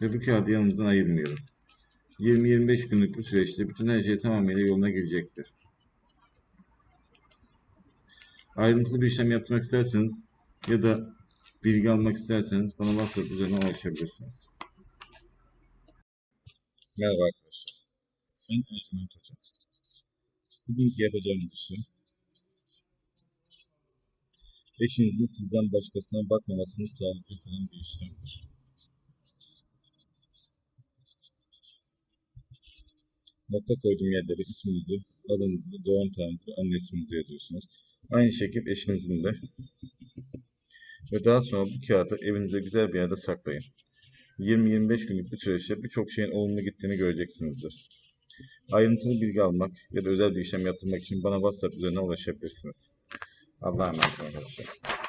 bu kağıdı yanımızdan ayırmayalım. 20-25 günlük bu süreçte bütün her şey tamamıyla yoluna girecektir. Ayrıntılı bir işlem yapmak isterseniz ya da bilgi almak isterseniz bana WhatsApp üzerinden ulaşabilirsiniz. Merhaba arkadaşlar. Ben Ercüment Hoca. Bugünkü yapacağımız işlem eşinizin sizden başkasına bakmamasını sağlayacak olan bir işlemdir. Nokta koyduğum yerlere isminizi, adınızı, doğum tarihinizi ve anne isminizi yazıyorsunuz. Aynı şekilde eşinizin de. Ve daha sonra bu kağıdı evinizde güzel bir yerde saklayın. 20-25 günlük bir süreçte birçok şeyin olumlu gittiğini göreceksinizdir. Ayrıntılı bilgi almak ya da özel bir işlem yaptırmak için bana WhatsApp üzerinden ulaşabilirsiniz. Allah'a emanet olun.